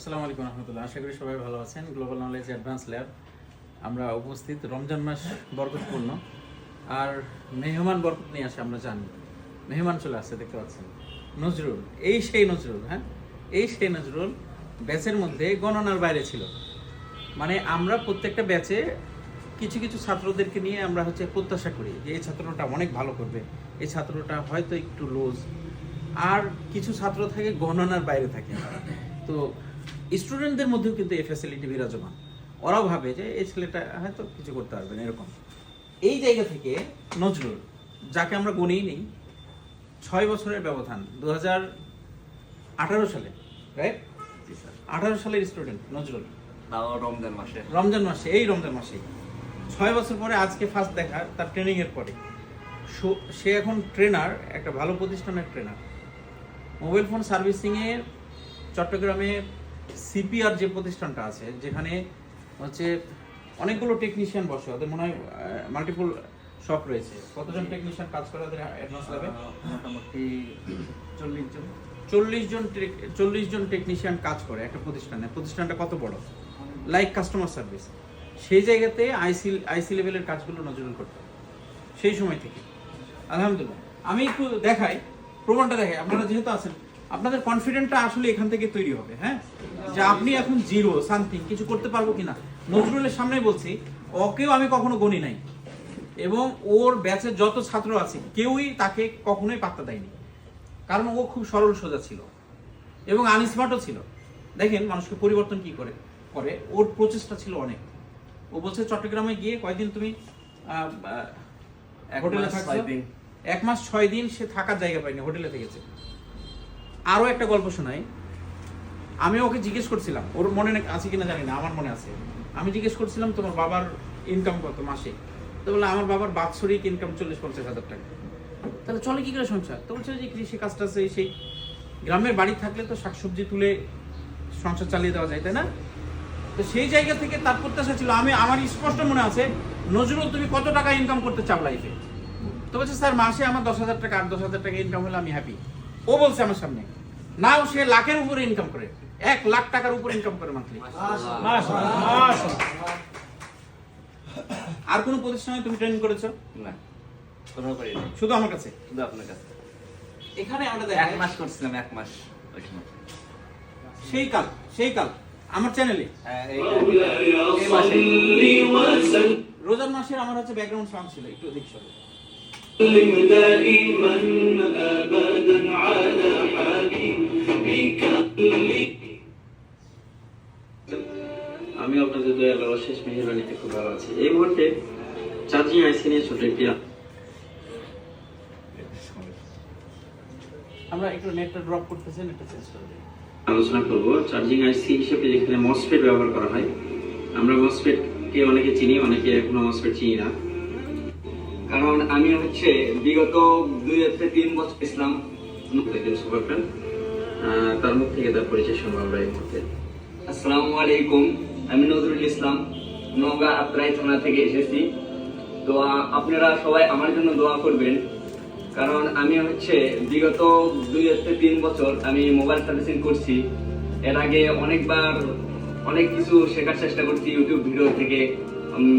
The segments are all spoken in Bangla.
আসসালামু আলাইকুম রহমতুল্লাহ। আশা করি সবাই ভালো আছেন। গ্লোবাল নলেজ অ্যাডভান্স ল্যাব আমরা উপস্থিত রমজান মাস বরকতপূর্ণ। আর মেহমান বরকত নিয়ে আসে আমরা জানি। মেহমান চলে আসছে, দেখতে পাচ্ছেন। নজরুল, এই সেই নজরুল হ্যাঁ? এই সেই নজরুল ব্যাচের মধ্যে গণনার বাইরে ছিল। মানে আমরা প্রত্যেকটা ব্যাচে কিছু কিছু ছাত্রদেরকে নিয়ে আমরা হচ্ছে প্রত্যাশা করি যে, এই ছাত্রটা অনেক ভালো করবে। এই ছাত্রটা হয়তো একটু লোজ আর কিছু ছাত্র থাকে, গণনার বাইরে থাকে। তো স্টুডেন্টদের মধ্যেও কিন্তু এই ফ্যাসিলিটি বিরাজমান। ওরাও ভাবে যে এই ছেলেটা হয়তো কিছু করতে পারবে না এরকম। এই জায়গা থেকে নজরুল যাকে আমরা গণেই নেই ছয় বছরের ব্যবধান দু হাজার আঠারো সালে রাইট আঠারো সালের স্টুডেন্ট নজরুল। রমজান মাসে। রমজান মাসে এই রমজান মাসে। ছয় বছর পরে আজকে ফার্স্ট দেখা তার ট্রেনিং এর পরে। সো- সে এখন ট্রেনার একটা ভালো প্রতিষ্ঠানের ট্রেনার মোবাইল ফোন সার্ভিসিং এ চট্টগ্রামে সিপিআর যে প্রতিষ্ঠানটা আছে যেখানে হচ্ছে অনেকগুলো টেকনিশিয়ান বসে ওদের মনে হয় মাল্টিপল শপ রয়েছে। কতজন টেকনিশিয়ান কাজ করে ওদের অ্যাডভান্স ল্যাবে মোটামুটি চল্লিশ জন। চল্লিশ জন চল্লিশ জন টেকনিশিয়ান কাজ করে একটা প্রতিষ্ঠানে। প্রতিষ্ঠানটা কত বড়? লাইক কাস্টমার সার্ভিস সেই জায়গাতে আইসি আইসি লেভেলের কাজগুলো নজরুল করতে সেই সময় থেকে। আলহামদুলিল্লাহ। আমি একটু দেখাই প্রমাণটা দেখাই। আপনারা যেহেতু আছেন আপনাদের কনফিডেন্টটা আসলে এখান থেকে তৈরি হবে হ্যাঁ? যে আপনি এখন জিরো সামথিং কিছু করতে পারব কিনা? নজরুলের সামনে বলছি ওকেও আমি কখনো গণি নাই। এবং ওর ব্যাচের যত ছাত্র আছে কেউই তাকে কখনোই পাত্তা দেয়নি। কারণ ও খুব সরল সোজা ছিল। এবং আনস্মার্টও ছিল। দেখেন মানুষকে পরিবর্তন কি করে? করে ওর প্রচেষ্টা ছিল অনেক। ও বলছে চট্টগ্রামে গিয়ে কয়দিন তুমি হোটেলে মাস, থাকছো? ছয় দিন। এক মাস ছয় দিন সে থাকার জায়গা পায়নি হোটেলে থেকেছে। আরও একটা গল্প শোনাই। আমি ওকে জিজ্ঞেস করছিলাম, ওর মনে আছে কিনা জানি না, আমার মনে আছে। আমি জিজ্ঞেস করছিলাম, তোমার বাবার ইনকাম কত মাসে? তো বলল, আমার বাবার বাৎসরিক ইনকাম চল্লিশ পঞ্চাশ হাজার টাকা। তাহলে চলে কি করে সংসার? তো বলছে যে কৃষি কাজটা আছে, সেই গ্রামের বাড়ি থাকলে তো শাকসবজি তুলে সংসার চালিয়ে দেওয়া যায়, তাই না? তো সেই জায়গা থেকে তার প্রত্যাশা ছিল, আমি, আমার স্পষ্ট মনে আছে, নজরুল, তুমি কত টাকা ইনকাম করতে চাও লাইফে তো বলছে, স্যার, মাসে আমার দশ হাজার টাকা আট দশ হাজার টাকা ইনকাম হলে আমি হ্যাপি ও বলছে আমার সামনে না সে লাখের উপরে ইনকাম করে এক লাখ টাকার উপরে ইনকাম করে মান্থলি আর কোন প্রতিষ্ঠানে তুমি ট্রেনিং করেছ? না শুধু আমার কাছে? শুধু আপনার কাছে। এখানে আমরা এক মাস করছিলাম এক মাস সেই কাল সেই কাল আমার চ্যানেলে রোজার মাসের আমার হচ্ছে ব্যাকগ্রাউন্ড সাউন্ড ছিল একটু দেখছ دائما ابدا على حبيبك আমি আপনাদের দয়া আল্লাহর অশেষ মেহরবানিতে খুব ভালো আছি এই মুহূর্তে চার্জিং আইসি নিয়ে ছোট একটি আমরা একটু নেটটা ড্রপ করতেছি নেটটা চেঞ্জ করে দিই আলোচনা করব চার্জিং আইসি হিসেবে যেখানে মসফেট ব্যবহার করা হয় আমরা মসফেট কে অনেকে চিনি অনেকে এখনো মসফেট চিনি না কারণ আমি হচ্ছে বিগত দুই থেকে তিন বছর ইসলাম একজন সুপার তার মুখ থেকে তার পরিচয় শুনব আমরা এই মুহূর্তে। আলাইকুম, আমি নজরুল ইসলাম, নওগাঁ আত্রাই থানা থেকে এসেছি। তো আপনারা সবাই আমার জন্য দোয়া করবেন। কারণ আমি হচ্ছে বিগত দুই থেকে তিন বছর আমি মোবাইল সার্ভিসিং করছি। এর আগে অনেকবার অনেক কিছু শেখার চেষ্টা করছি ইউটিউব ভিডিও থেকে।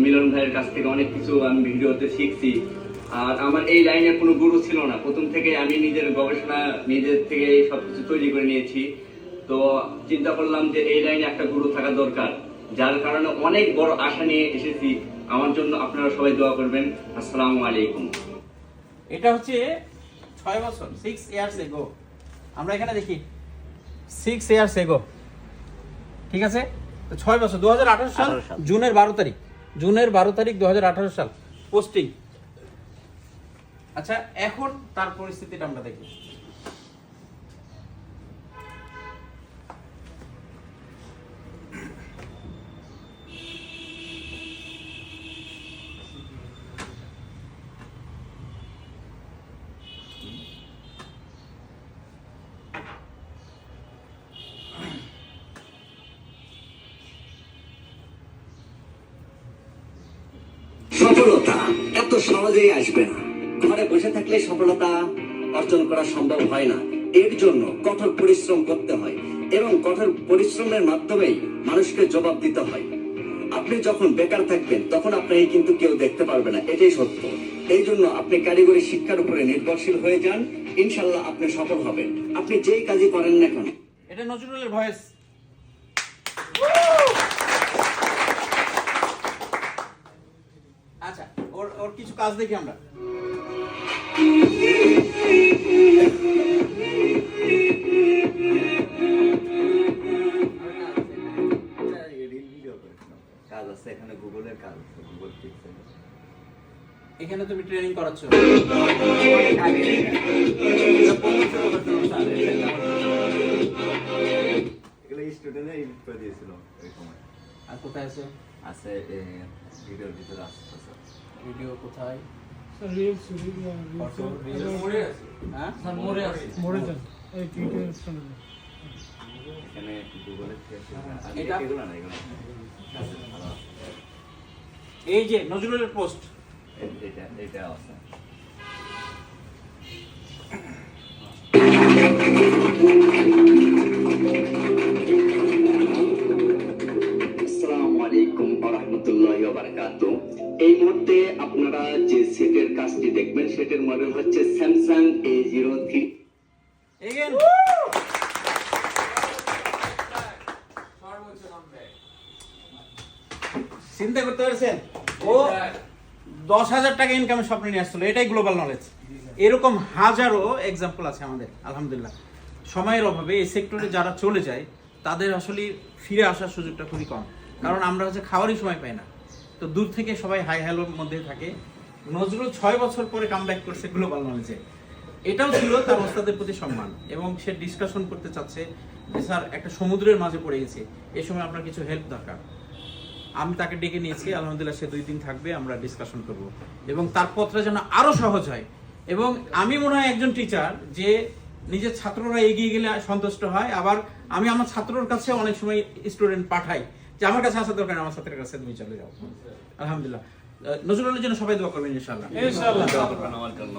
মিলন ভাইয়ের কাছ থেকে অনেক কিছু আমি ভিডিওতে শিখছি। আর আমার এই লাইনে কোনো গুরু ছিল না। প্রথম থেকে আমি নিজের গবেষণা নিজের থেকে সবকিছু তৈরি করে নিয়েছি। তো চিন্তা করলাম যে এই লাইনে একটা গুরু থাকা দরকার। যার কারণে অনেক বড় আশা নিয়ে এসেছি। আমার জন্য আপনারা সবাই দোয়া করবেন। আসসালামু আলাইকুম। এটা হচ্ছে ছয় বছর সিক্স ইয়ার্স এগো আমরা এখানে দেখি সিক্স ইয়ার্স এগো ঠিক আছে? তো ছয় বছর দু হাজার আঠারো সাল। জুনের বারো তারিখ। জুনের বারো তারিখ দু হাজার আঠারো সাল। পোস্টিং আচ্ছা এখন তার পরিস্থিতিটা আমরা দেখি। সহজেই আসবে না। ঘরে বসে থাকলে সফলতা অর্জন করা সম্ভব হয় না। এর জন্য কঠোর পরিশ্রম করতে হয় এবং কঠোর পরিশ্রমের মাধ্যমেই মানুষকে জবাব দিতে হয়। আপনি যখন বেকার থাকবেন তখন আপনাকে কিন্তু কেউ দেখতে পারবে না। এটাই সত্য। এই জন্য আপনি কারিগরি শিক্ষার উপরে নির্ভরশীল হয়ে যান। ইনশাল্লাহ আপনি সফল হবেন। আপনি যেই কাজই করেন না কেন। এটা নজরুলের ভয়েস। আচ্ছা ওর ওর কিছু কাজ দেখি আমরা। কাজ আছে এখানে গুগলের কাজ আছে গুগল পিক্সেল এখানে তুমি ট্রেনিং করাচ্ছ। এগুলো দিয়েছিল ওই সময়। আর কোথায় আছে? আছে ভিডিওর ভিতরে ভিডিও কোথায়? রিলস হ্যাঁ মোড়ে যান এই টিউটোরিয়াল শুনুন এখানে গুগলের এটা? এগুলো না এগুলো আছে, ভালো। আছে। এই যে নজরুলের পোস্ট এটা এটা আছে। দেখবেন সেটের মডেল হচ্ছে স্যামসাং এ জিরো থ্রি চিন্তা করতে পারছেন? ও দশ হাজার টাকা ইনকামের স্বপ্ন নিয়ে আসছিল এটাই গ্লোবাল নলেজ এরকম হাজারো এক্সাম্পল আছে আমাদের আলহামদুলিল্লাহ। সময়ের অভাবে এই সেক্টরে যারা চলে যায় তাদের আসলে ফিরে আসার সুযোগটা খুবই কম। কারণ আমরা হচ্ছে খাওয়ারই সময় পাই না। তো দূর থেকে সবাই হাই হ্যালোর মধ্যে থাকে। নজরুল ছয় বছর পরে কাম ব্যাক করছে গ্লোবাল নলেজে এটাও ছিল তার ওস্তাদের প্রতি সম্মান এবং সে ডিসকাশন করতে চাচ্ছে যে, স্যার, একটা সমুদ্রের মাঝে পড়ে গেছে। এই সময় আপনার কিছু হেল্প দরকার। আমি তাকে ডেকে নিয়েছি, আলহামদুলিল্লাহ সে দুই দিন থাকবে, আমরা ডিসকাশন করব। এবং তার পথটা যেন আরও সহজ হয়। এবং আমি মনে হয় একজন টিচার যে, নিজের ছাত্ররা এগিয়ে গেলে সন্তুষ্ট হয়। আবার আমি আমার ছাত্রর কাছে অনেক সময় স্টুডেন্ট পাঠাই যে, আমার কাছে আসা দরকার আমার ছাত্রের কাছে তুমি চলে যাও। আলহামদুলিল্লাহ। নজরুলের জন্য সবাই দোয়া করবেন ইনশাআল্লাহ। ইনশাআল্লাহ। দোয়া করবেন আমার জন্য।